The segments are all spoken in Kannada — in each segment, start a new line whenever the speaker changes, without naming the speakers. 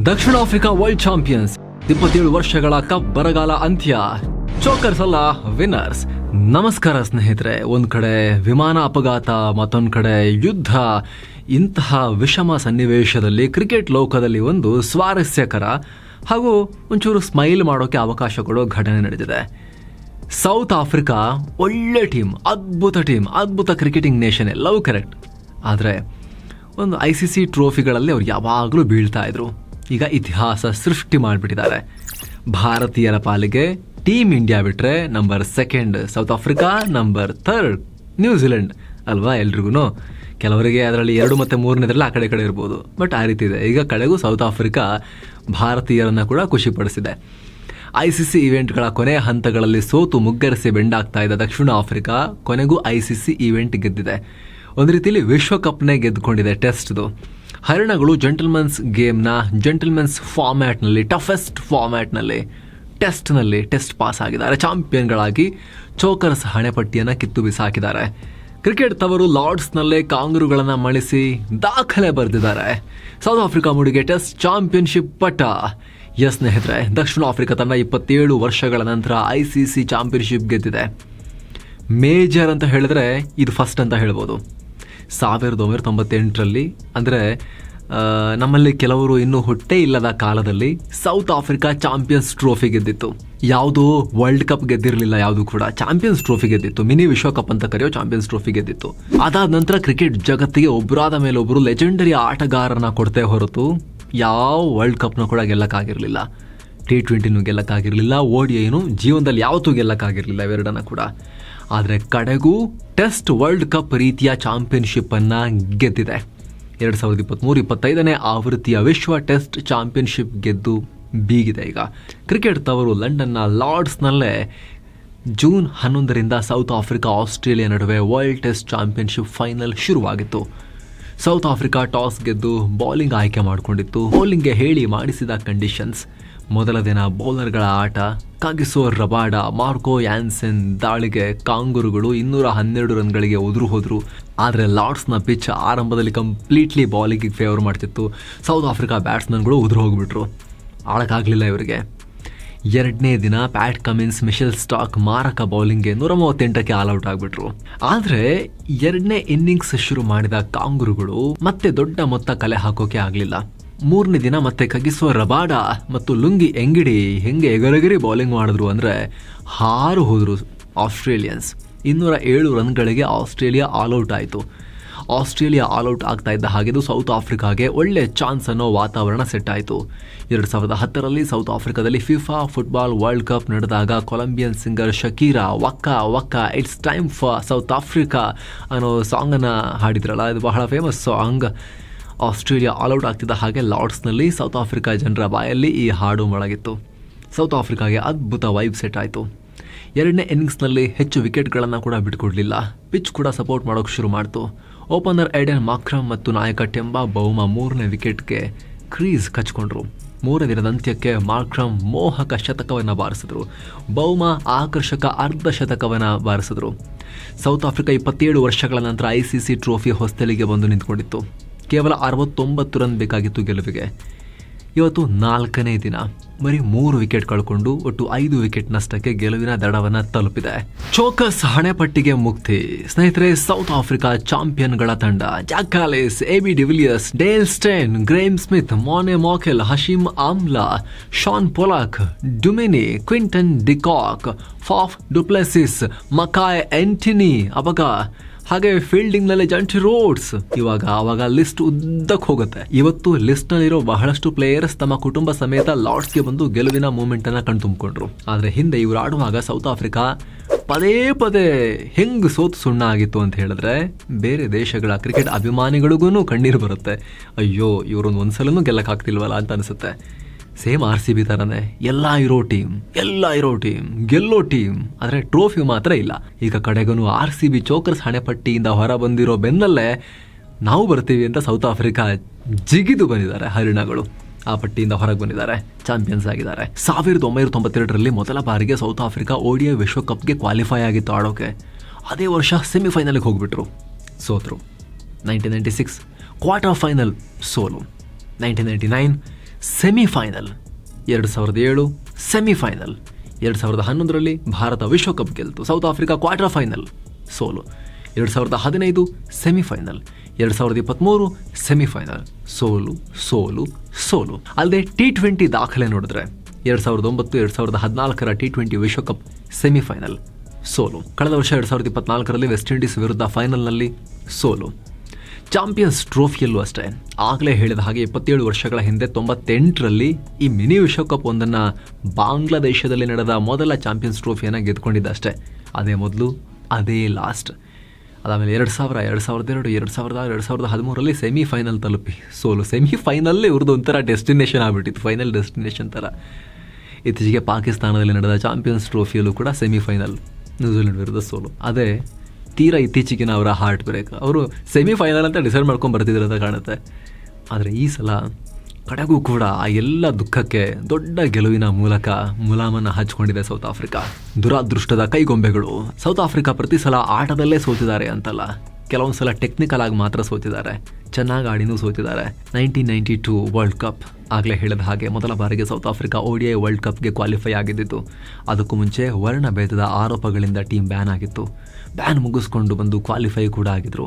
ದಕ್ಷಿಣ ಆಫ್ರಿಕಾ ವರ್ಲ್ಡ್ ಚಾಂಪಿಯನ್ಸ್, ಇಪ್ಪತ್ತೇಳು ವರ್ಷಗಳ ಕಪ್ ಬರಗಾಲ ಅಂತ್ಯ. ಚೋಕರ್ಸ್ ಅಲ್ಲ, ವಿನ್ನರ್ಸ್. ನಮಸ್ಕಾರ ಸ್ನೇಹಿತರೆ, ಒಂದ್ ಕಡೆ ವಿಮಾನ ಅಪಘಾತ, ಮತ್ತೊಂದ್ ಕಡೆ ಯುದ್ಧ. ಇಂತಹ ವಿಷಮ ಸನ್ನಿವೇಶದಲ್ಲಿ ಕ್ರಿಕೆಟ್ ಲೋಕದಲ್ಲಿ ಒಂದು ಸ್ವಾರಸ್ಯಕರ ಹಾಗೂ ಒಂಚೂರು ಸ್ಮೈಲ್ ಮಾಡೋಕೆ ಅವಕಾಶ ಕೊಡೋ ಘಟನೆ ನಡೆದಿದೆ. ಸೌತ್ ಆಫ್ರಿಕಾ ಒಳ್ಳೆ ಟೀಮ್, ಅದ್ಭುತ ಟೀಮ್, ಅದ್ಭುತ ಕ್ರಿಕೆಟಿಂಗ್ ನೇಷನ್ ಎಲ್ಲವೂ ಕರೆಕ್ಟ್ ಆದರೆ, ಒಂದು ಐ ಸಿ ಸಿ ಟ್ರೋಫಿಗಳಲ್ಲಿ ಅವ್ರು ಯಾವಾಗಲೂ ಬೀಳ್ತಾ ಇದ್ರು. ಈಗ ಇತಿಹಾಸ ಸೃಷ್ಟಿ ಮಾಡಿಬಿಟ್ಟಿದ್ದಾರೆ. ಭಾರತೀಯರ ಪಾಲಿಗೆ ಟೀಮ್ ಇಂಡಿಯಾ ಬಿಟ್ಟರೆ number second South Africa, number third New Zealand ಅಲ್ವಾ ಎಲ್ರಿಗೂ ಕೆಲವರಿಗೆ ಅದರಲ್ಲಿ ಎರಡು ಮತ್ತು ಮೂರನೇದ್ರಲ್ಲಿ ಆ ಕಡೆ ಕಡೆ ಇರ್ಬೋದು. ಬಟ್ ಆ ರೀತಿ ಇದೆ. ಈಗ ಕಡೆಗೂ ಸೌತ್ ಆಫ್ರಿಕಾ ಭಾರತೀಯರನ್ನು ಕೂಡ ಖುಷಿಪಡಿಸಿದೆ. ಐ ಸಿ ಸಿ ಇವೆಂಟ್ಗಳ ಕೊನೆಯ ಹಂತಗಳಲ್ಲಿ ಸೋತು ಮುಗ್ಗರಿಸಿ ಬೆಂಡಾಗ್ತಾ ಇದ್ದ ದಕ್ಷಿಣ ಆಫ್ರಿಕಾ ಕೊನೆಗೂ ಐ ಸಿ ಸಿ ಇವೆಂಟ್ ಗೆದ್ದಿದೆ. ಒಂದು ರೀತಿಯಲ್ಲಿ ವಿಶ್ವಕಪ್ನೇ ಗೆದ್ದುಕೊಂಡಿದೆ ಟೆಸ್ಟ್ದು. ಹರಿಣಗಳು ಜೆಂಟಲ್ಮನ್ಸ್ ಗೇಮ್ನ ಜೆಂಟಲ್ಮನ್ಸ್ ಫಾರ್ಮ್ಯಾಟ್ನಲ್ಲಿ ಟಫೆಸ್ಟ್ ಫಾರ್ಮ್ಯಾಟ್ನಲ್ಲಿ ಟೆಸ್ಟ್ನಲ್ಲಿ ಟೆಸ್ಟ್ ಪಾಸ್ ಆಗಿದ್ದಾರೆ. ಚಾಂಪಿಯನ್ಗಳಾಗಿ ಚೋಕರ್ಸ್ ಹಣೆಪಟ್ಟಿಯನ್ನು ಕಿತ್ತು ಬಿಸಾಕಿದ್ದಾರೆ. ಕ್ರಿಕೆಟ್ ತವರು ಲಾರ್ಡ್ಸ್ನಲ್ಲೇ ಕಾಂಗ್ರುಗಳನ್ನು ಮಣಿಸಿ ದಾಖಲೆ ಬರೆದಿದ್ದಾರೆ. ಸೌತ್ ಆಫ್ರಿಕಾ ಮುಡಿಗೆ ಟೆಸ್ಟ್ ಚಾಂಪಿಯನ್ಶಿಪ್ ಪಟ್ಟ ಎಸ್ ಸ್ನೇಹಿತರೆ, ದಕ್ಷಿಣ ಆಫ್ರಿಕಾ ತನ್ನ ಇಪ್ಪತ್ತೇಳು ವರ್ಷಗಳ ನಂತರ ಐ ಸಿ ಸಿ ಚಾಂಪಿಯನ್ಶಿಪ್ ಗೆದ್ದಿದೆ. ಮೇಜರ್ ಅಂತ ಹೇಳಿದ್ರೆ ಇದು ಫಸ್ಟ್ ಅಂತ ಹೇಳ್ಬೋದು. ಸಾವಿರದ ಒಂಬೈನೂರ ತೊಂಬತ್ತೆಂಟರಲ್ಲಿ, ಅಂದರೆ ನಮ್ಮಲ್ಲಿ ಕೆಲವರು ಇನ್ನೂ ಹುಟ್ಟೇ ಇಲ್ಲದ ಕಾಲದಲ್ಲಿ ಸೌತ್ ಆಫ್ರಿಕಾ ಚಾಂಪಿಯನ್ಸ್ ಟ್ರೋಫಿ ಗೆದ್ದಿತ್ತು. ಯಾವುದು ವರ್ಲ್ಡ್ ಕಪ್ ಗೆದ್ದಿರಲಿಲ್ಲ ಯಾವುದು ಕೂಡ. Champions trophy ಗೆದ್ದಿತ್ತು. ಮಿನಿ ವಿಶ್ವಕಪ್ ಅಂತ ಕರೆಯೋ ಚಾಂಪಿಯನ್ಸ್ ಟ್ರೋಫಿ ಗೆದ್ದಿತ್ತು. ಅದಾದ ನಂತರ ಕ್ರಿಕೆಟ್ ಜಗತ್ತಿಗೆ ಒಬ್ಬರಾದ ಮೇಲೆ ಒಬ್ಬರು ಲೆಜೆಂಡರಿ ಆಟಗಾರರನ್ನ ಕೊಡ್ತೇ ಹೊರತು ಯಾವ ವರ್ಲ್ಡ್ ಕಪ್ನ ಕೂಡ ಗೆಲ್ಲಕ್ಕಾಗಿರಲಿಲ್ಲ. ಟಿ ಟ್ವೆಂಟಿನೂ ಗೆಲ್ಲಕ್ಕಾಗಿರಲಿಲ್ಲ. ಓಡಿ ಏನು ಜೀವನದಲ್ಲಿ ಯಾವತ್ತೂ ಗೆಲ್ಲಕ್ಕಾಗಿರಲಿಲ್ಲ ಇವೆರಡನ್ನ ಕೂಡ. ಆದರೆ ಕಡೆಗೂ ಟೆಸ್ಟ್ ವರ್ಲ್ಡ್ ಕಪ್ ರೀತಿಯ ಚಾಂಪಿಯನ್ಶಿಪ್ಪನ್ನು ಗೆದ್ದಿದೆ. ಎರಡು ಸಾವಿರದ ಇಪ್ಪತ್ತ್ಮೂರು ಇಪ್ಪತ್ತೈದನೇ ಆವೃತ್ತಿಯ ವಿಶ್ವ ಟೆಸ್ಟ್ ಚಾಂಪಿಯನ್ಶಿಪ್ ಗೆದ್ದು ಬೀಗಿದೆ ಈಗ. ಕ್ರಿಕೆಟ್ ತವರು ಲಂಡನ್ನ ಲಾರ್ಡ್ಸ್ನಲ್ಲೇ ಜೂನ್ ಹನ್ನೊಂದರಿಂದ ಸೌತ್ ಆಫ್ರಿಕಾ ಆಸ್ಟ್ರೇಲಿಯಾ ನಡುವೆ ವರ್ಲ್ಡ್ ಟೆಸ್ಟ್ ಚಾಂಪಿಯನ್ಶಿಪ್ ಫೈನಲ್ ಶುರುವಾಗಿತ್ತು. ಸೌತ್ ಆಫ್ರಿಕಾ ಟಾಸ್ ಗೆದ್ದು ಬೌಲಿಂಗ್ ಆಯ್ಕೆ ಮಾಡಿಕೊಂಡಿತ್ತು. ಬೌಲಿಂಗ್ಗೆ ಹೇಳಿ ಮಾಡಿಸಿದ ಕಂಡೀಷನ್ಸ್. ಮೊದಲ ದಿನ ಬೌಲರ್ಗಳ ಆಟ, ಕಾಗಿಸೋ ರಬಾಡ, ಮಾರ್ಕೋ ಯಾನ್ಸೆನ್ ದಾಳಿಗೆ ಕಾಂಗೂರುಗಳು ಇನ್ನೂರ ಹನ್ನೆರಡು ರನ್ಗಳಿಗೆ ಉದುರು ಹೋದರು. ಆದರೆ ಲಾರ್ಡ್ಸ್ನ ಪಿಚ್ ಆರಂಭದಲ್ಲಿ ಕಂಪ್ಲೀಟ್ಲಿ ಬೌಲಿಂಗಿಗೆ ಫೇವರ್ ಮಾಡ್ತಿತ್ತು. ಸೌತ್ ಆಫ್ರಿಕಾ ಬ್ಯಾಟ್ಸ್ಮನ್ಗಳು ಉದುರು ಹೋಗ್ಬಿಟ್ರು. ಆಡೋಕ್ಕಾಗಲಿಲ್ಲ ಇವರಿಗೆ. ಎರಡನೇ ದಿನ ಪ್ಯಾಟ್ ಕಮಿನ್ಸ್, ಮಿಶೆಲ್ ಸ್ಟಾಕ್ ಮಾರಕ ಬೌಲಿಂಗ್ಗೆ ನೂರ ಮೂವತ್ತೆಂಟಕ್ಕೆ ಆಲ್ ಔಟ್ ಆಗಿಬಿಟ್ರು. ಆದರೆ ಎರಡನೇ ಇನ್ನಿಂಗ್ಸ್ ಶುರು ಮಾಡಿದ ಕಾಂಗುರುಗಳು ಮತ್ತೆ ದೊಡ್ಡ ಮೊತ್ತ ಕಲೆ ಹಾಕೋಕೆ ಆಗಲಿಲ್ಲ. ಮೂರನೇ ದಿನ ಮತ್ತೆ ಕಗಿಸುವ ರಬಾಡ ಮತ್ತು ಲುಂಗಿ ಎಂಗಿಡಿ ಹೆಂಗೆ ಎಗರೆಗರಿ ಬೌಲಿಂಗ್ ಮಾಡಿದ್ರು ಅಂದರೆ ಹಾರು ಹೋದರು ಆಸ್ಟ್ರೇಲಿಯನ್ಸ್. ಇನ್ನೂರ ಏಳು ರನ್ಗಳಿಗೆ ಆಸ್ಟ್ರೇಲಿಯಾ ಆಲ್ ಔಟ್ ಆಯಿತು. ಆಸ್ಟ್ರೇಲಿಯಾ ಆಲ್ ಔಟ್ ಆಗ್ತಾ ಇದ್ದ ಹಾಗೆದು ಸೌತ್ ಆಫ್ರಿಕಾಗೆ ಒಳ್ಳೆ ಚಾನ್ಸ್ ಅನ್ನೋ ವಾತಾವರಣ ಸೆಟ್ ಆಯಿತು. ಎರಡು ಸಾವಿರದ ಹತ್ತರಲ್ಲಿ ಸೌತ್ ಆಫ್ರಿಕಾದಲ್ಲಿ ಫಿಫಾ ಫುಟ್ಬಾಲ್ ವರ್ಲ್ಡ್ ಕಪ್ ನಡೆದಾಗ Colombian singer Shakira waka waka it's time for South Africa ಅನ್ನೋ ಸಾಂಗನ್ನು ಹಾಡಿದ್ರಲ್ಲ. ಇದು ಬಹಳ famous song Australia all out ಆಗ್ತಿದ್ದ ಹಾಗೆ ಲಾರ್ಡ್ಸ್ನಲ್ಲಿ ಸೌತ್ ಆಫ್ರಿಕಾ ಜನರ ಬಾಯಲ್ಲಿ ಈ ಹಾಡು ಮೊಳಗಿತ್ತು. ಸೌತ್ ಆಫ್ರಿಕಾಗೆ ಅದ್ಭುತ ವೈಬ್ ಸೆಟ್ ಆಯಿತು. ಎರಡನೇ ಇನ್ನಿಂಗ್ಸ್ನಲ್ಲಿ ಹೆಚ್ಚು ವಿಕೆಟ್ಗಳನ್ನು ಕೂಡ ಬಿಟ್ಕೊಡ್ಲಿಲ್ಲ. ಪಿಚ್ ಕೂಡ ಸಪೋರ್ಟ್ ಮಾಡೋಕೆ ಶುರು ಮಾಡ್ತು. ಓಪನರ್ ಐಡನ್ ಮಾಕ್ರಮ್ ಮತ್ತು ನಾಯಕ ಟೆಂಬಾ ಬೌಮ ಮೂರನೇ ವಿಕೆಟ್ಗೆ ಕ್ರೀಸ್ ಕಚ್ಕೊಂಡ್ರು. ಮೂರನೇ ದಿನದ ಅಂತ್ಯಕ್ಕೆ ಮಾರ್ಕ್ರಮ್ ಮೋಹಕ ಶತಕವನ್ನು ಬಾರಿಸಿದ್ರು. ಬೌಮ ಆಕರ್ಷಕ ಅರ್ಧ ಶತಕವನ್ನು ಬಾರಿಸಿದ್ರು. ಸೌತ್ ಆಫ್ರಿಕಾ ಇಪ್ಪತ್ತೇಳು ವರ್ಷಗಳ ನಂತರ ಐ ಸಿ ಸಿ ಟ್ರೋಫಿ ಹೊಸ್ತಲಿಗೆ ಬಂದು ನಿಂತ್ಕೊಂಡಿತ್ತು. ಕೇವಲ ಅರವತ್ತೊಂಬತ್ತು ರನ್ ಬೇಕಾಗಿತ್ತು ಗೆಲುವಿಗೆ. ಇವತ್ತು ನಾಲ್ಕನೇ ದಿನ. ಬರೀ ಮೂರು ವಿಕೆಟ್ ಕಳ್ಕೊಂಡು ಒಟ್ಟು ಐದು ವಿಕೆಟ್ ನಷ್ಟಕ್ಕೆ ಗೆಲುವಿನ ದಡವನ್ನು ತಲುಪಿದೆ. ಚೋಕಸ್ ಹಣೆಪಟ್ಟಿಗೆ ಮುಕ್ತಿ. ಸ್ನೇಹಿತರೆ, ಸೌತ್ ಆಫ್ರಿಕಾ ಚಾಂಪಿಯನ್ಗಳ ತಂಡ. Jacques Kallis A B de Villiers Dale Steyn, Graeme Smith Mane Morkel, Hashim Amla, Shaun Pollock, Duminy, Quinton de Kock, Faf du Plessis, Makhaya Ntini ಅವಾಗ ಹಾಗೆ ಫೀಲ್ಡಿಂಗ್ನಲ್ಲಿ ಜಂಟಿ ರೋಡ್ಸ್ ಇವಾಗ ಅವಾಗ ಲಿಸ್ಟ್ ಉದ್ದಕ್ಕೆ ಹೋಗುತ್ತೆ. ಇವತ್ತು ಲಿಸ್ಟ್ ನಲ್ಲಿರೋ ಬಹಳಷ್ಟು ಪ್ಲೇಯರ್ಸ್ ತಮ್ಮ ಕುಟುಂಬ ಸಮೇತ ಲಾರ್ಡ್ಸ್ಗೆ ಬಂದು ಗೆಲುವಿನ ಮೂಮೆಂಟ್ ಅನ್ನ ಕಣ್ತುಂಬಿಕೊಂಡ್ರು. ಆದ್ರೆ ಹಿಂದೆ ಇವರು ಆಡುವಾಗ ಸೌತ್ ಆಫ್ರಿಕಾ ಪದೇ ಪದೇ ಹೆಂಗ್ ಸೋತು ಸುಣ್ಣ ಆಗಿತ್ತು ಅಂತ ಹೇಳಿದ್ರೆ ಬೇರೆ ದೇಶಗಳ ಕ್ರಿಕೆಟ್ ಅಭಿಮಾನಿಗಳಿಗೂ ಕಣ್ಣೀರು ಬರುತ್ತೆ. ಅಯ್ಯೋ ಇವರೊಂದು ಒಂದ್ಸಲನೂ ಗೆಲ್ಲಕ್ಕಾಗ್ತಿಲ್ವಲ್ಲ ಅಂತ ಅನಿಸುತ್ತೆ. ಸೇಮ್ ಆರ್ ಸಿ ಬಿ ಥರನೇ ಎಲ್ಲ ಇರೋ ಟೀಮ್ ಎಲ್ಲ ಇರೋ ಟೀಮ್ ಗೆಲ್ಲೋ ಟೀಮ್ ಆದರೆ ಟ್ರೋಫಿ ಮಾತ್ರ ಇಲ್ಲ. ಈಗ ಕಡೆಗೂ ಆರ್ ಸಿ ಬಿ ಚೋಕರ್ಸ್ ಹಣೆಪಟ್ಟಿಯಿಂದ ಹೊರ ಬಂದಿರೋ ಬೆನ್ನಲ್ಲೇ ನಾವು ಬರ್ತೀವಿ ಅಂತ ಸೌತ್ ಆಫ್ರಿಕಾ ಜಿಗಿದು ಬಂದಿದ್ದಾರೆ ಹರಿಣಗಳು. ಆ ಪಟ್ಟಿಯಿಂದ ಹೊರಗೆ ಬಂದಿದ್ದಾರೆ ಚಾಂಪಿಯನ್ಸ್ ಆಗಿದ್ದಾರೆ. ಸಾವಿರದ ಒಂಬೈನೂರ ತೊಂಬತ್ತೆರಡರಲ್ಲಿ ಮೊದಲ ಬಾರಿಗೆ ಸೌತ್ ಆಫ್ರಿಕಾ ಓಡಿಯ ವಿಶ್ವಕಪ್ಗೆ ಕ್ವಾಲಿಫೈ ಆಗಿತ್ತು ಆಡೋಕೆ. ಅದೇ ವರ್ಷ ಸೆಮಿಫೈನಲ್ಗೆ ಹೋಗ್ಬಿಟ್ರು, ಸೋತರು. Nineteen ninety six quarter final ಸೋಲು. Nineteen ninety nine semifinal. ಎರಡು ಸಾವಿರದ ಏಳು ಸೆಮಿಫೈನಲ್. ಎರಡು ಸಾವಿರದ ಹನ್ನೊಂದರಲ್ಲಿ ಭಾರತ ವಿಶ್ವಕಪ್ ಗೆಲ್ತು. South Africa quarter final. ಸೋಲು. ಎರಡು ಸಾವಿರದ ಹದಿನೈದು ಸೆಮಿಫೈನಲ್. ಎರಡು ಸಾವಿರದ ಇಪ್ಪತ್ತ್ಮೂರು ಸೆಮಿಫೈನಲ್. ಸೋಲು ಸೋಲು ಸೋಲು. ಅಲ್ಲದೆ ಟಿ ಟ್ವೆಂಟಿ ದಾಖಲೆ ನೋಡಿದ್ರೆ ಎರಡು ಸಾವಿರದ ಒಂಬತ್ತು, ಎರಡು ಸಾವಿರದ ಹದಿನಾಲ್ಕರ ಟಿ ಟ್ವೆಂಟಿ ವಿಶ್ವಕಪ್ ಸೆಮಿಫೈನಲ್. ಸೋಲು. ಕಳೆದ ವರ್ಷ ಎರಡು ಸಾವಿರದ ಇಪ್ಪತ್ನಾಲ್ಕರಲ್ಲಿ ವೆಸ್ಟ್ ಇಂಡೀಸ್ ವಿರುದ್ಧ ಫೈನಲ್ನಲ್ಲಿ ಸೋಲು. ಚಾಂಪಿಯನ್ಸ್ ಟ್ರೋಫಿಯಲ್ಲೂ ಅಷ್ಟೇ. ಆಗಲೇ ಹೇಳಿದ ಹಾಗೆ ಇಪ್ಪತ್ತೇಳು ವರ್ಷಗಳ ಹಿಂದೆ ತೊಂಬತ್ತೆಂಟರಲ್ಲಿ ಈ ಮಿನಿ ವಿಶ್ವಕಪ್ ಒಂದನ್ನು ಬಾಂಗ್ಲಾದೇಶದಲ್ಲಿ ನಡೆದ ಮೊದಲ ಚಾಂಪಿಯನ್ಸ್ ಟ್ರೋಫಿಯನ್ನು ಗೆದ್ಕೊಂಡಿದ್ದ ಅಷ್ಟೇ ಅದೇ ಮೊದಲು, ಅದೇ ಲಾಸ್ಟ್. ಅದಾದಮೇಲೆ ಎರಡು ಸಾವಿರ, ಎರಡು ಸಾವಿರದ ಎರಡು ಎರಡು ಸಾವಿರದ ಆರು, ಎರಡು ಸಾವಿರದ ಹದಿಮೂರರಲ್ಲಿ ಸೆಮಿಫೈನಲ್ ತಲುಪಿ. ಸೋಲು ಸೆಮಿಫೈನಲ್ಲೇ ಇವ್ರದ್ದು ಒಂಥರ ಡೆಸ್ಟಿನೇಷನ್ ಆಗಿಬಿಟ್ಟಿತ್ತು, ಫೈನಲ್ ಡೆಸ್ಟಿನೇಷನ್ ಥರ. ಇತ್ತೀಚೆಗೆ ಪಾಕಿಸ್ತಾನದಲ್ಲಿ ನಡೆದ ಚಾಂಪಿಯನ್ಸ್ ಟ್ರೋಫಿಯಲ್ಲೂ ಕೂಡ ಸೆಮಿಫೈನಲ್, ನ್ಯೂಜಿಲೆಂಡ್ ವಿರುದ್ಧ ಸೋಲು. ಅದೇ ತೀರಾ ಇತ್ತೀಚೆಗಿನ ಅವರ ಹಾರ್ಟ್ ಬ್ರೇಕ್ ಅವರು ಸೆಮಿಫೈನಲ್ ಅಂತ ಡಿಸೈಡ್ ಮಾಡ್ಕೊಂಡು ಬರ್ತಿದ್ರು ಅಂತ ಕಾಣುತ್ತೆ. ಆದರೆ ಈ ಸಲ ಕಡೆಗೂ ಕೂಡ ಆ ಎಲ್ಲ ದುಃಖಕ್ಕೆ ದೊಡ್ಡ ಗೆಲುವಿನ ಮೂಲಕ ಮುಲಾಮನ್ನು ಹಚ್ಕೊಂಡಿದೆ ಸೌತ್ ಆಫ್ರಿಕಾ. ದುರಾದೃಷ್ಟದ ಕೈಗೊಂಬೆಗಳು ಸೌತ್ ಆಫ್ರಿಕಾ ಪ್ರತಿ ಸಲ ಆಟದಲ್ಲೇ ಸೋತಿದ್ದಾರೆ ಅಂತಲ್ಲ. ಕೆಲವೊಂದು ಸಲ ಟೆಕ್ನಿಕಲ್ ಆಗಿ ಮಾತ್ರ ಸೋತಿದ್ದಾರೆ. ಚೆನ್ನಾಗಿ ಆಡಿನೂ ಸೋತಿದ್ದಾರೆ. Nineteen ninety two World Cup ಆಗಲೇ ಹೇಳಿದ ಹಾಗೆ ಮೊದಲ ಬಾರಿಗೆ ಸೌತ್ ಆಫ್ರಿಕಾ ಓಡಿಐ ವರ್ಲ್ಡ್ ಕಪ್ಗೆ ಕ್ವಾಲಿಫೈ ಆಗಿದ್ದಿತ್ತು ಅದಕ್ಕೂ ಮುಂಚೆ ವರ್ಣಭೇದದ ಆರೋಪಗಳಿಂದ ಟೀಮ್ ಬ್ಯಾನ್ ಆಗಿತ್ತು. ಬ್ಯಾನ್ ಮುಗಿಸ್ಕೊಂಡು ಬಂದು ಕ್ವಾಲಿಫೈ ಕೂಡ ಆಗಿದ್ರು.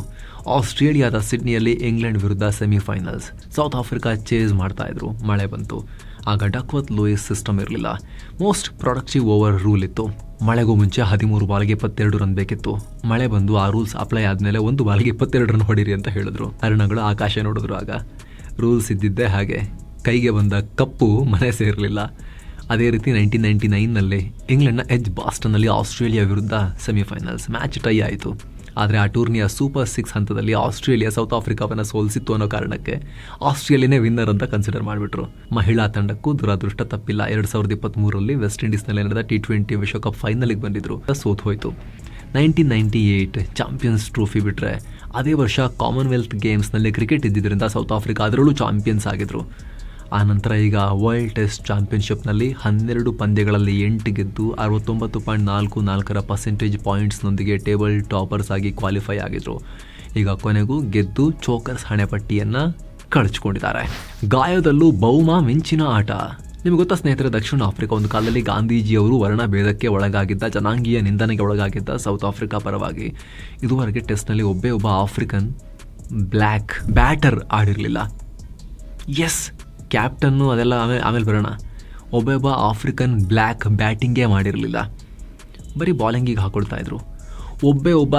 ಆಸ್ಟ್ರೇಲಿಯಾದ ಸಿಡ್ನಿಯಲ್ಲಿ ಇಂಗ್ಲೆಂಡ್ ವಿರುದ್ಧ ಸೆಮಿಫೈನಲ್ಸ್ ಸೌತ್ ಆಫ್ರಿಕಾ ಚೇಸ್ ಮಾಡ್ತಾ ಇದ್ರು. ಮಳೆ ಬಂತು. ಆಗ ಡಕ್ವತ್ ಲೂಯಿಸ್ ಸಿಸ್ಟಮ್ ಇರಲಿಲ್ಲ. ಮೋಸ್ಟ್ ಪ್ರೊಡಕ್ಟಿವ್ ಓವರ್ ರೂಲ್ ಇತ್ತು. ಮಳೆಗೂ ಮುಂಚೆ ಹದಿಮೂರು ಬಾಲ್ಗೆ ಇಪ್ಪತ್ತೆರಡು ರನ್ ಬೇಕಿತ್ತು. ಮಳೆ ಬಂದು ಆ ರೂಲ್ಸ್ ಅಪ್ಲೈ ಆದಮೇಲೆ ಒಂದು ಬಾಲ್ಗೆ ಇಪ್ಪತ್ತೆರಡು ರನ್ ಹೊಡೀರಿ ಅಂತ ಹೇಳಿದ್ರು. ಅರಣಗಳು ಆಕಾಶ ನೋಡಿದ್ರು ಆಗ. ರೂಲ್ಸ್ ಇದ್ದಿದ್ದೇ ಹಾಗೆ. ಕೈಗೆ ಬಂದ ಕಪ್ಪು ಮನೆ ಸೇರಲಿಲ್ಲ. ಅದೇ ರೀತಿ ನೈನ್ಟೀನ್ ನೈಂಟಿ ನೈನ್ನಲ್ಲಿ ಇಂಗ್ಲೆಂಡ್ನ ಎಜ್ ಬಾಸ್ಟನ್ನಲ್ಲಿ ಆಸ್ಟ್ರೇಲಿಯಾ ವಿರುದ್ಧ ಸೆಮಿಫೈನಲ್ಸ್ ಮ್ಯಾಚ್ ಟೈ ಆಯಿತು. ಆದರೆ ಆ ಟೂರ್ನಿಯ ಸೂಪರ್ ಸಿಕ್ಸ್ ಹಂತದಲ್ಲಿ ಆಸ್ಟ್ರೇಲಿಯಾ, ಸೌತ್ ಆಫ್ರಿಕಾವನ್ನು ಸೋಲಿಸಿತ್ತು ಅನ್ನೋ ಕಾರಣಕ್ಕೆ ಆಸ್ಟ್ರೇಲಿಯಾನೇ ವಿನ್ನರ್ ಅಂತ ಕನ್ಸಿಡರ್ ಮಾಡಿಬಿಟ್ರು. ಮಹಿಳಾ ತಂಡಕ್ಕೂ ದುರಾದೃಷ್ಟ ತಪ್ಪಿಲ್ಲ. ಎರಡು ಸಾವಿರದ ಇಪ್ಪತ್ತ್ಮೂರರಲ್ಲಿ ವೆಸ್ಟ್ ಇಂಡೀಸ್ನಲ್ಲಿ ನಡೆದ ಟಿ ಟ್ವೆಂಟಿ ವಿಶ್ವಕಪ್ ಫೈನಲಿಗೆ ಬಂದಿದ್ರು. ಸೋತ್ ಹೋಯಿತು nineteen ninety eight champions trophy ಬಿಟ್ಟರೆ ಅದೇ ವರ್ಷ ಕಾಮನ್ವೆಲ್ತ್ ಗೇಮ್ಸ್ನಲ್ಲಿ ಕ್ರಿಕೆಟ್ ಇದ್ದಿದ್ದರಿಂದ ಸೌತ್ ಆಫ್ರಿಕಾ ಅದರಲ್ಲೂ ಚಾಂಪಿಯನ್ಸ್ ಆಗಿದ್ರು. ಆ ನಂತರ ಈಗ ವರ್ಲ್ಡ್ ಟೆಸ್ಟ್ ಚಾಂಪಿಯನ್ಶಿಪ್ನಲ್ಲಿ ಹನ್ನೆರಡು ಪಂದ್ಯಗಳಲ್ಲಿ ಎಂಟು ಗೆದ್ದು ಅರವತ್ತೊಂಬತ್ತು ಪಾಯಿಂಟ್ ನಾಲ್ಕು ನಾಲ್ಕರ ಪರ್ಸೆಂಟೇಜ್ ಪಾಯಿಂಟ್ಸ್ನೊಂದಿಗೆ ಟೇಬಲ್ ಟಾಪರ್ಸ್ ಆಗಿ ಕ್ವಾಲಿಫೈ ಆಗಿದ್ರು. ಈಗ ಕೊನೆಗೂ ಗೆದ್ದು ಚೋಕರ್ಸ್ ಹಣೆಪಟ್ಟಿಯನ್ನು ಕಳಚಿಕೊಂಡಿದ್ದಾರೆ. ಗಾಯದಲ್ಲೂ ಬಹುಮ ಮಿಂಚಿನ ಆಟ. ನಿಮ್ಗೆ ಗೊತ್ತಾ ಸ್ನೇಹಿತರೆ, ದಕ್ಷಿಣ ಆಫ್ರಿಕಾ ಒಂದು ಕಾಲದಲ್ಲಿ ಗಾಂಧೀಜಿಯವರು ವರ್ಣಭೇದಕ್ಕೆ ಒಳಗಾಗಿದ್ದ, ಜನಾಂಗೀಯ ನಿಂದನೆಗೆ ಒಳಗಾಗಿದ್ದ ಸೌತ್ ಆಫ್ರಿಕಾ ಪರವಾಗಿ. ಇದುವರೆಗೆ ಟೆಸ್ಟ್ನಲ್ಲಿ ಒಬ್ಬೇ ಒಬ್ಬ ಆಫ್ರಿಕನ್ ಬ್ಲ್ಯಾಕ್ ಬ್ಯಾಟರ್ ಆಡಿರಲಿಲ್ಲ. ಎಸ್ ಕ್ಯಾಪ್ಟನ್ನು ಅದೆಲ್ಲ ಆಮೇಲೆ ಆಮೇಲೆ ಬರೋಣ. ಒಬ್ಬೊಬ್ಬ ಆಫ್ರಿಕನ್ ಬ್ಲ್ಯಾಕ್ ಬ್ಯಾಟಿಂಗೇ ಮಾಡಿರಲಿಲ್ಲ. ಬರೀ ಬಾಲಿಂಗಿಗೆ ಹಾಕೊಳ್ತಾ ಇದ್ರು. ಒಬ್ಬೇ ಒಬ್ಬ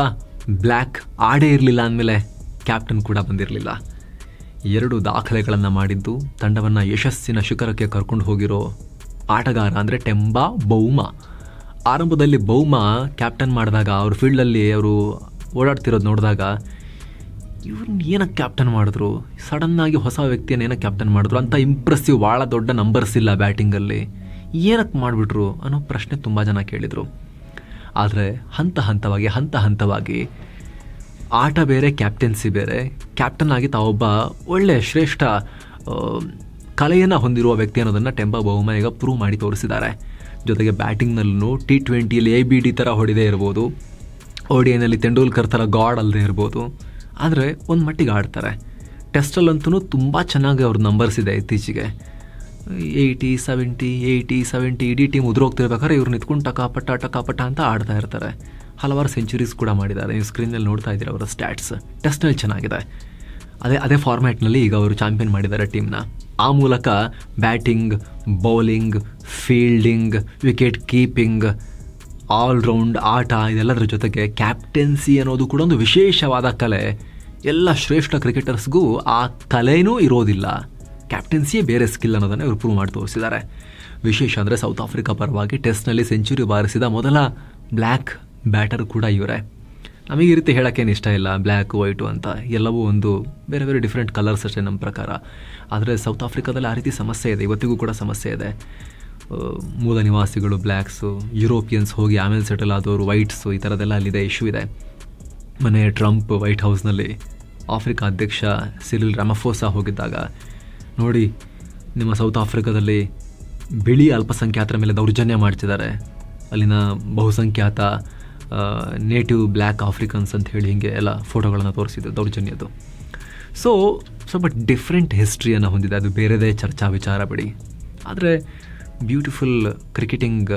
ಬ್ಲ್ಯಾಕ್ ಆಡೇ ಇರಲಿಲ್ಲ ಅಂದಮೇಲೆ ಕ್ಯಾಪ್ಟನ್ ಕೂಡ ಬಂದಿರಲಿಲ್ಲ. ಎರಡು ದಾಖಲೆಗಳನ್ನು ಮಾಡಿದ್ದು, ತಂಡವನ್ನು ಯಶಸ್ಸಿನ ಶಿಖರಕ್ಕೆ ಕರ್ಕೊಂಡು ಹೋಗಿರೋ ಆಟಗಾರ ಅಂದರೆ ಟೆಂಬಾ ಬೌಮ ಆರಂಭದಲ್ಲಿ ಬೌಮ ಕ್ಯಾಪ್ಟನ್ ಮಾಡಿದಾಗ ಅವ್ರ ಫೀಲ್ಡಲ್ಲಿ ಅವರು ಓಡಾಡ್ತಿರೋದು ನೋಡಿದಾಗ ಇವ್ರನ್ನ ಏನಕ್ಕೆ ಕ್ಯಾಪ್ಟನ್ ಮಾಡಿದ್ರು? ಸಡನ್ನಾಗಿ ಹೊಸ ವ್ಯಕ್ತಿಯನ್ನು ಏನಕ್ಕೆ ಕ್ಯಾಪ್ಟನ್ ಮಾಡಿದ್ರು? ಅಂತ ಇಂಪ್ರೆಸಿವ್ ಭಾಳ ದೊಡ್ಡ ನಂಬರ್ಸ್ ಇಲ್ಲ ಬ್ಯಾಟಿಂಗಲ್ಲಿ ಏನಕ್ಕೆ ಮಾಡಿಬಿಟ್ರು ಅನ್ನೋ ಪ್ರಶ್ನೆ ತುಂಬ ಜನ ಕೇಳಿದರು. ಆದರೆ ಹಂತ ಹಂತವಾಗಿ ಹಂತ ಹಂತವಾಗಿ ಆಟ ಬೇರೆ ಕ್ಯಾಪ್ಟನ್ಸಿ ಬೇರೆ. ಕ್ಯಾಪ್ಟನ್ ಆಗಿ ತಾವೊಬ್ಬ ಒಳ್ಳೆಯ ಶ್ರೇಷ್ಠ ಕಲೆಯನ್ನು ಹೊಂದಿರುವ ವ್ಯಕ್ತಿ ಅನ್ನೋದನ್ನು ಟೆಂಬ ಬಹುಮ ಈಗ ಪ್ರೂವ್ ಮಾಡಿ ತೋರಿಸಿದ್ದಾರೆ. ಜೊತೆಗೆ ಬ್ಯಾಟಿಂಗ್ನಲ್ಲೂ ಟಿ ಟ್ವೆಂಟಿಯಲ್ಲಿ ಎ ಬಿ ಡಿ ಥರ ಹೊಡೆದೇ ಇರ್ಬೋದು. ಓಡಿಯನಲ್ಲಿ ತೆಂಡೂಲ್ಕರ್ ಥರ ಗಾಡ್ ಅಲ್ಲದೆ ಇರ್ಬೋದು. ಆದರೆ ಒಂದು ಮಟ್ಟಿಗೆ ಆಡ್ತಾರೆ. ಟೆಸ್ಟಲ್ಲಂತೂ ತುಂಬ ಚೆನ್ನಾಗಿ ಅವ್ರ ನಂಬರ್ಸ್ ಇದೆ ಇತ್ತೀಚೆಗೆ. ಏಯ್ಟಿ, ಸೆವೆಂಟಿ ಏಯ್ಟಿ, ಸೆವೆಂಟಿ ಇಡೀ ಟೀಮ್ ಉದುರೋಗ್ತಿರ್ಬೇಕಾದ್ರೆ ಇವ್ರು ನಿಂತ್ಕೊಂಡು ಟಕಾಪಟ ಟಕಾಪಟ ಅಂತ ಆಡ್ತಾ ಇರ್ತಾರೆ. ಹಲವಾರು ಸೆಂಚುರೀಸ್ ಕೂಡ ಮಾಡಿದ್ದಾರೆ. ನೀವು ಸ್ಕ್ರೀನಲ್ಲಿ ನೋಡ್ತಾ ಇದ್ದೀರ ಅವರ ಸ್ಟ್ಯಾಟ್ಸ್ ಟೆಸ್ಟ್ನಲ್ಲಿ ಚೆನ್ನಾಗಿದೆ. ಅದೇ ಅದೇ ಫಾರ್ಮ್ಯಾಟ್ನಲ್ಲಿ ಈಗ ಅವರು ಚಾಂಪಿಯನ್ ಮಾಡಿದ್ದಾರೆ ಟೀಮ್ನ ಆ ಮೂಲಕ batting bowling fielding wicket keeping allround ಆಟ, ಇದೆಲ್ಲದರ ಜೊತೆಗೆ ಕ್ಯಾಪ್ಟೆನ್ಸಿ ಅನ್ನೋದು ಕೂಡ ಒಂದು ವಿಶೇಷವಾದ ಕಲೆ. ಎಲ್ಲ ಶ್ರೇಷ್ಠ ಕ್ರಿಕೆಟರ್ಸ್ಗೂ ಆ ಕಲೆಯೂ ಇರೋದಿಲ್ಲ. ಕ್ಯಾಪ್ಟೆನ್ಸಿಯೇ ಬೇರೆ ಸ್ಕಿಲ್ ಅನ್ನೋದನ್ನು ಇವರು ಪ್ರೂವ್ ಮಾಡಿ ತೋರಿಸಿದ್ದಾರೆ. ವಿಶೇಷ ಅಂದರೆ ಸೌತ್ ಆಫ್ರಿಕಾ ಪರವಾಗಿ ಟೆಸ್ಟ್ನಲ್ಲಿ ಸೆಂಚುರಿ ಬಾರಿಸಿದ ಮೊದಲ ಬ್ಲ್ಯಾಕ್ ಬ್ಯಾಟರ್ ಕೂಡ ಇವರೇ. ನಮಗೆ ಈ ರೀತಿ ಹೇಳೋಕ್ಕೇನು ಇಷ್ಟ ಇಲ್ಲ ಬ್ಲ್ಯಾಕ್ ವೈಟು ಅಂತ. ಎಲ್ಲವೂ ಒಂದು ಬೇರೆ ಬೇರೆ ಡಿಫ್ರೆಂಟ್ ಕಲರ್ಸ್ ಅಷ್ಟೇ ನಮ್ಮ ಪ್ರಕಾರ. ಆದರೆ ಸೌತ್ ಆಫ್ರಿಕಾದಲ್ಲಿ ಆ ರೀತಿ ಸಮಸ್ಯೆ ಇದೆ, ಇವತ್ತಿಗೂ ಕೂಡ ಸಮಸ್ಯೆ ಇದೆ. ಮೂಲ ನಿವಾಸಿಗಳು ಬ್ಲ್ಯಾಕ್ಸು ಯುರೋಪಿಯನ್ಸ್ ಹೋಗಿ ಆಮೇಲೆ ಸೆಟಲ್ ಆದವರು ವೈಟ್ಸು ಈ ಥರದ್ದೆಲ್ಲ ಅಲ್ಲಿದೆ ಇಶ್ಯೂ ಇದೆ. ಮನೆ ಟ್ರಂಪ್ ವೈಟ್ ಹೌಸ್ನಲ್ಲಿ ಆಫ್ರಿಕಾ ಅಧ್ಯಕ್ಷ ಸಿರಿಲ್ ರಾಮಫೋಸಾ ಹೋಗಿದ್ದಾಗ, ನೋಡಿ, ನಿಮ್ಮ ಸೌತ್ ಆಫ್ರಿಕಾದಲ್ಲಿ ಬಿಳಿ ಅಲ್ಪಸಂಖ್ಯಾತರ ಮೇಲೆ ದೌರ್ಜನ್ಯ ಮಾಡ್ತಿದ್ದಾರೆ. ಅಲ್ಲಿನ ಬಹುಸಂಖ್ಯಾತ ನೇಟಿವ್ ಬ್ಲ್ಯಾಕ್ ಆಫ್ರಿಕನ್ಸ್ ಅಂತ ಹೇಳಿ ಹೀಗೆ ಎಲ್ಲ ಫೋಟೋಗಳನ್ನು ತೋರಿಸಿದೆ ದೌರ್ಜನ್ಯದ್ದು. ಸೊ ಸ್ವಲ್ಪ ಡಿಫ್ರೆಂಟ್ ಹಿಸ್ಟ್ರಿಯನ್ನು ಹೊಂದಿದೆ. ಅದು ಬೇರೆದೇ ಚರ್ಚಾ ವಿಚಾರ ಬಿಡಿ. ಆದರೆ ಬ್ಯೂಟಿಫುಲ್ ಕ್ರಿಕೆಟಿಂಗ್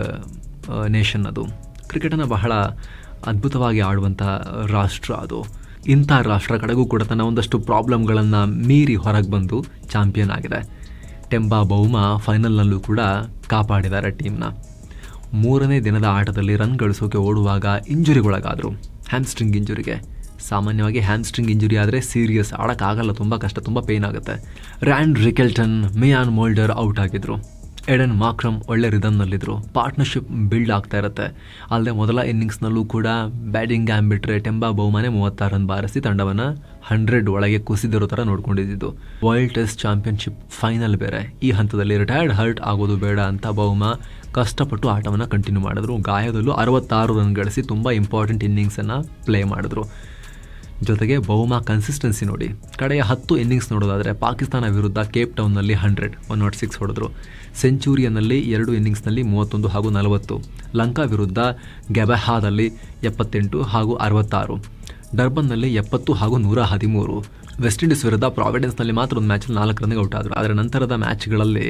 ನೇಷನ್ ಅದು. ಕ್ರಿಕೆಟನ್ನು ಬಹಳ ಅದ್ಭುತವಾಗಿ ಆಡುವಂಥ ರಾಷ್ಟ್ರ ಅದು. ಇಂಥ ರಾಷ್ಟ್ರ ಕಡೆಗೂ ಕೂಡ ತನ್ನ ಒಂದಷ್ಟು ಪ್ರಾಬ್ಲಮ್ಗಳನ್ನು ಮೀರಿ ಹೊರಗೆ ಬಂದು ಚಾಂಪಿಯನ್ ಆಗಿದೆ. ಟೆಂಬಾ ಬೌಮ ಫೈನಲ್ನಲ್ಲೂ ಕೂಡ ಕಾಪಾಡಿದ್ದಾರೆ ಟೀಮ್ನ. ಮೂರನೇ ದಿನದ ಆಟದಲ್ಲಿ ರನ್ ಗಳಿಸೋಕೆ ಓಡುವಾಗ ಇಂಜುರಿಗೊಳಗಾದರು. ಹ್ಯಾಮ್ಸ್ಟ್ರಿಂಗ್ ಇಂಜುರಿಗೆ. ಸಾಮಾನ್ಯವಾಗಿ ಹ್ಯಾಮ್ಸ್ಟ್ರಿಂಗ್ ಇಂಜುರಿ ಆದರೆ ಸೀರಿಯಸ್, ಆಡೋಕ್ಕಾಗಲ್ಲ, ತುಂಬ ಕಷ್ಟ, ತುಂಬ ಪೇಯ್ನ್ ಆಗುತ್ತೆ. Ryan Rickelton, Wiaan Mulder out ಆಗಿದ್ರು. ಎಡನ್ ಮಾಕ್ರಮ್ ಒಳ್ಳೆ ರಿದಮ್ನಲ್ಲಿದ್ದರು ಪಾರ್ಟ್ನರ್ಶಿಪ್ ಬಿಲ್ಡ್ ಆಗ್ತಾ ಇರುತ್ತೆ. ಅಲ್ಲದೆ ಮೊದಲ ಇನ್ನಿಂಗ್ಸ್ನಲ್ಲೂ ಕೂಡ ಬ್ಯಾಟಿಂಗ್ ಗ್ಯಾಮ್ ಬಿಟ್ಟರೆ ಟೆಂಬಾ ಬಹುಮಾನೆ ಮೂವತ್ತಾರು ರನ್ ಬಾರಿಸಿ ತಂಡವನ್ನು ಹಂಡ್ರೆಡ್ ಒಳಗೆ ಕುಸಿದಿರೋ ಥರ ನೋಡ್ಕೊಂಡಿದ್ದು ವರ್ಲ್ಡ್ ಟೆಸ್ಟ್ ಚಾಂಪಿಯನ್ಶಿಪ್ ಫೈನಲ್ ಬೇರೆ. ಈ ಹಂತದಲ್ಲಿ ರಿಟೈರ್ಡ್ ಹರ್ಟ್ ಆಗೋದು ಬೇಡ ಅಂತ ಬಹುಮ ಕಷ್ಟಪಟ್ಟು ಆಟವನ್ನು ಕಂಟಿನ್ಯೂ ಮಾಡಿದ್ರು. ಗಾಯದಲ್ಲೂ ಅರವತ್ತಾರು ರನ್ ಗಳಿಸಿ ತುಂಬ ಇಂಪಾರ್ಟೆಂಟ್ ಇನ್ನಿಂಗ್ಸನ್ನು ಪ್ಲೇ ಮಾಡಿದ್ರು. ಜೊತೆಗೆ ಬಹುಮಾ ಕನ್ಸಿಸ್ಟೆನ್ಸಿ ನೋಡಿ. ಕಡೆಯ ಹತ್ತು ಇನ್ನಿಂಗ್ಸ್ ನೋಡೋದಾದರೆ ಪಾಕಿಸ್ತಾನ ವಿರುದ್ಧ ಕೇಪ್ ಟೌನ್ನಲ್ಲಿ ಹಂಡ್ರೆಡ್ ಒನ್ ನಾಟ್ ಸಿಕ್ಸ್ ಹೊಡೆದ್ರು. ಸೆಂಚುರಿಯನ್ನಲ್ಲಿ ಎರಡು ಇನ್ನಿಂಗ್ಸ್ನಲ್ಲಿ ಮೂವತ್ತೊಂದು ಹಾಗೂ ನಲವತ್ತು. ಲಂಕಾ ವಿರುದ್ಧ ಗೆಬಹಾದಲ್ಲಿ ಎಪ್ಪತ್ತೆಂಟು ಹಾಗೂ ಅರವತ್ತಾರು. ಡರ್ಬನ್ನಲ್ಲಿ ಎಪ್ಪತ್ತು ಹಾಗೂ ನೂರ ಹದಿಮೂರು. ವೆಸ್ಟ್ ಇಂಡೀಸ್ ವಿರುದ್ಧ ಪ್ರಾವಿಡೆನ್ಸ್ನಲ್ಲಿ ಮಾತ್ರ ಒಂದು ಮ್ಯಾಚಲ್ಲಿ ನಾಲ್ಕು ರನ್ಗೆ ಔಟ್ ಆದರು ಅದರ ನಂತರದ ಮ್ಯಾಚ್ಗಳಲ್ಲಿ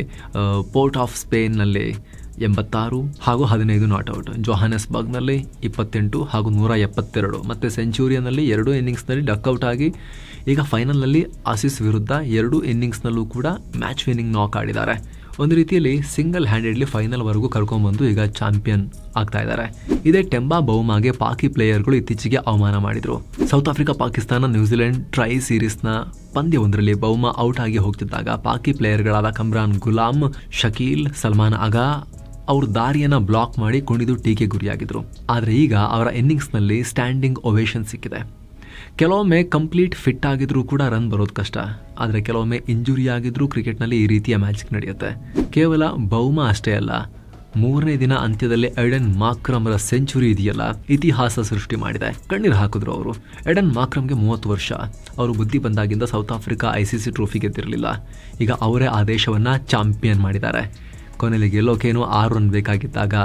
ಪೋರ್ಟ್ ಆಫ್ ಸ್ಪೇನ್ನಲ್ಲಿ ಎಂಬತ್ತಾರು ಹಾಗೂ ಹದಿನೈದು ನಾಟ್ಔಟ್ ಜೊಹಾನೆಸ್ಬರ್ಗ್ನಲ್ಲಿ ಇಪ್ಪತ್ತೆಂಟು ಹಾಗೂ ನೂರ ಎಪ್ಪತ್ತೆರಡು. ಮತ್ತು ಸೆಂಚುರಿಯನ್ನಲ್ಲಿ ಎರಡು ಇನ್ನಿಂಗ್ಸ್ನಲ್ಲಿ ಡಕ್ಔಟ್ ಆಗಿ, ಈಗ ಫೈನಲ್ನಲ್ಲಿ ಆಸಿಸ್ ವಿರುದ್ಧ ಎರಡು ಇನ್ನಿಂಗ್ಸ್ನಲ್ಲೂ ಕೂಡ ಮ್ಯಾಚ್ ವಿನ್ನಿಂಗ್ ನಾಕ್ ಆಡಿದ್ದಾರೆ. ಒಂದು ರೀತಿಯಲ್ಲಿ ಸಿಂಗಲ್ ಹ್ಯಾಂಡೆಡ್ಲಿ ಫೈನಲ್ವರೆಗೂ ಕರ್ಕೊಂಡ್ಬಂದು ಈಗ ಚಾಂಪಿಯನ್ ಆಗ್ತಾ ಇದ್ದಾರೆ. ಇದೇ ಟೆಂಬಾ ಬೌಮಾಗೆ ಪಾಕಿ ಪ್ಲೇಯರ್ಗಳು ಇತ್ತೀಚೆಗೆ ಅವಮಾನ ಮಾಡಿದರು. South Africa Pakistan New Zealand tri ಸೀರೀಸ್ನ ಪಂದ್ಯವೊಂದರಲ್ಲಿ ಬೌಮಾ ಔಟ್ ಆಗಿ ಹೋಗ್ತಿದ್ದಾಗ ಪಾಕಿ ಪ್ಲೇಯರ್ಗಳಾದ ಕಮ್ರಾನ್ ಗುಲಾಮ್ ಶಕೀಲ್ ಸಲ್ಮಾನ್ ಆಗಾ ಅವ್ರ ದಾರಿಯನ್ನ ಬ್ಲಾಕ್ ಮಾಡಿ ಕುಣಿದು ಟೀಕೆ ಗುರಿಯಾಗಿದ್ರು. ಆದರೆ ಈಗ ಅವರ ಇನ್ನಿಂಗ್ಸ್ನಲ್ಲಿ ಸ್ಟ್ಯಾಂಡಿಂಗ್ ಒವೇಷನ್ ಸಿಕ್ಕಿದೆ. ಕೆಲವೊಮ್ಮೆ ಕಂಪ್ಲೀಟ್ ಫಿಟ್ ಆಗಿದ್ರೂ ಕೂಡ ರನ್ ಬರೋದು ಕಷ್ಟ. ಆದರೆ ಕೆಲವೊಮ್ಮೆ ಇಂಜುರಿ ಆಗಿದ್ರೂ ಕ್ರಿಕೆಟ್ನಲ್ಲಿ ಈ ರೀತಿಯ ಮ್ಯಾಜಿಕ್ ನಡೆಯುತ್ತೆ. ಕೇವಲ ಬೌಮ ಅಷ್ಟೇ ಅಲ್ಲ, ಮೂರನೇ ದಿನ ಅಂತ್ಯದಲ್ಲಿ ಎಡನ್ ಮಾಕ್ರಮ್ರ ಸೆಂಚುರಿ ಇದೆಯಲ್ಲ, ಇತಿಹಾಸ ಸೃಷ್ಟಿ ಮಾಡಿದೆ. ಕಣ್ಣೀರು ಹಾಕಿದ್ರು ಅವರು. ಎಡನ್ ಮಾಕ್ರಮ್ಗೆ ಮೂವತ್ತು ವರ್ಷ. ಅವರು ಬುದ್ಧಿ ಬಂದಾಗಿಂದ South Africa I C C trophy ಗೆದ್ದಿರಲಿಲ್ಲ. ಈಗ ಅವರೇ ಆ ದೇಶವನ್ನು ಚಾಂಪಿಯನ್ ಮಾಡಿದ್ದಾರೆ. ಕೊನೆಯಲ್ಲಿ ಗೆಲ್ಲೋಕೇನು ಆರು ರನ್ ಬೇಕಾಗಿದ್ದಾಗ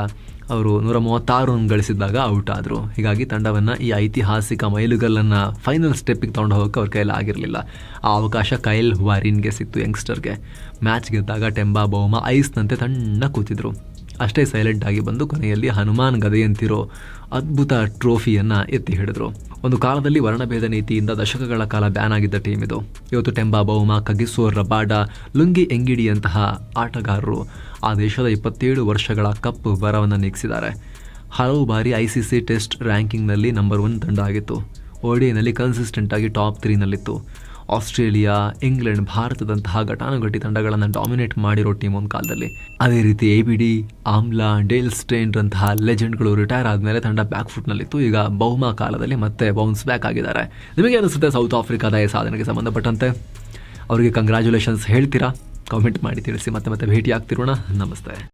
ಅವರು ನೂರ ಮೂವತ್ತಾರು ರನ್ ಗಳಿಸಿದ್ದಾಗ ಔಟ್ ಆದರು. ಹೀಗಾಗಿ ತಂಡವನ್ನು ಈ ಐತಿಹಾಸಿಕ ಮೈಲುಗಲ್ಲನ್ನು ಫೈನಲ್ ಸ್ಟೆಪ್ಪಿಗೆ ತೊಗೊಂಡು ಹೋಗೋಕೆ ಅವ್ರ ಕೈಯಲ್ಲಿ ಆಗಿರಲಿಲ್ಲ. ಆ ಅವಕಾಶ ಕೈಲ್ ವಾರಿನ್ಗೆ ಸಿಕ್ತು ಯಂಗ್ಸ್ಟರ್ಗೆ. ಮ್ಯಾಚ್ ಗೆದ್ದಾಗ ಟೆಂಬಾ ಬೌಮ ಐಸ್ನಂತೆ ತಣ್ಣ ಕೂತಿದ್ರು. ಅಷ್ಟೇ ಸೈಲೆಂಟ್ ಆಗಿ ಬಂದು ಕೊನೆಯಲ್ಲಿ ಹನುಮಾನ್ ಗದೆಯಂತಿರೋ ಅದ್ಭುತ ಟ್ರೋಫಿಯನ್ನು ಎತ್ತಿ ಹಿಡಿದ್ರು. ಒಂದು ಕಾಲದಲ್ಲಿ ವರ್ಣಭೇದ ನೀತಿಯಿಂದ ದಶಕಗಳ ಕಾಲ ಬ್ಯಾನ್ ಆಗಿದ್ದ ಟೀಮ್ ಇದು. ಇವತ್ತು ಟೆಂಬಾ ಬೌಮ ಕಗಿಸೋರ್ ರಬಾಡ, ಲುಂಗಿ, ಎಂಗಿಡಿಯಂತಹ ಆಟಗಾರರು ಆ ದೇಶದ ಇಪ್ಪತ್ತೇಳು ವರ್ಷಗಳ ಕಪ್ ಬರವನ್ನು ನೀಗಿಸಿದ್ದಾರೆ. ಹಲವು ಬಾರಿ ಐ ಸಿ ಸಿ ಟೆಸ್ಟ್ ರ್ಯಾಂಕಿಂಗ್ನಲ್ಲಿ ನಂಬರ್ ಒನ್ ತಂಡ ಆಗಿತ್ತು. ಓಡಿನಲ್ಲಿ ಕನ್ಸಿಸ್ಟೆಂಟಾಗಿ ಟಾಪ್ ತ್ರೀನಲ್ಲಿತ್ತು ಆಸ್ಟ್ರೇಲಿಯಾ, ಇಂಗ್ಲೆಂಡ್, ಭಾರತದಂತಹ ಘಟಾನುಘಟಿ ತಂಡಗಳನ್ನು ಡಾಮಿನೇಟ್ ಮಾಡಿರೋ ಟೀಮ್ ಒಂದು ಕಾಲದಲ್ಲಿ. ಅದೇ ರೀತಿ A B D Amla, Dale ಸ್ಟೇನ್ರಂತಹ ಲೆಜೆಂಡ್ಗಳು ರಿಟೈರ್ ಆದಮೇಲೆ ತಂಡ ಬ್ಯಾಕ್ ಫುಟ್ನಲ್ಲಿತ್ತು ಈಗ ಬಹುಮ ಕಾಲದಲ್ಲಿ ಮತ್ತೆ ಬೌನ್ಸ್ ಬ್ಯಾಕ್ ಆಗಿದ್ದಾರೆ. ನಿಮಗೆ ಅನಿಸುತ್ತೆ ಸೌತ್ ಆಫ್ರಿಕಾದ ಈ ಸಾಧನೆಗೆ ಸಂಬಂಧಪಟ್ಟಂತೆ? ಅವರಿಗೆ ಕಂಗ್ರ್ಯಾಚುಲೇಷನ್ಸ್ ಹೇಳ್ತೀರಾ? ಕಾಮೆಂಟ್ ಮಾಡಿ ತಿಳಿಸಿ, ಮತ್ತೆ ಮತ್ತೆ ಭೇಟಿ ಆಗ್ತಿರೋಣ ನಮಸ್ತೆ.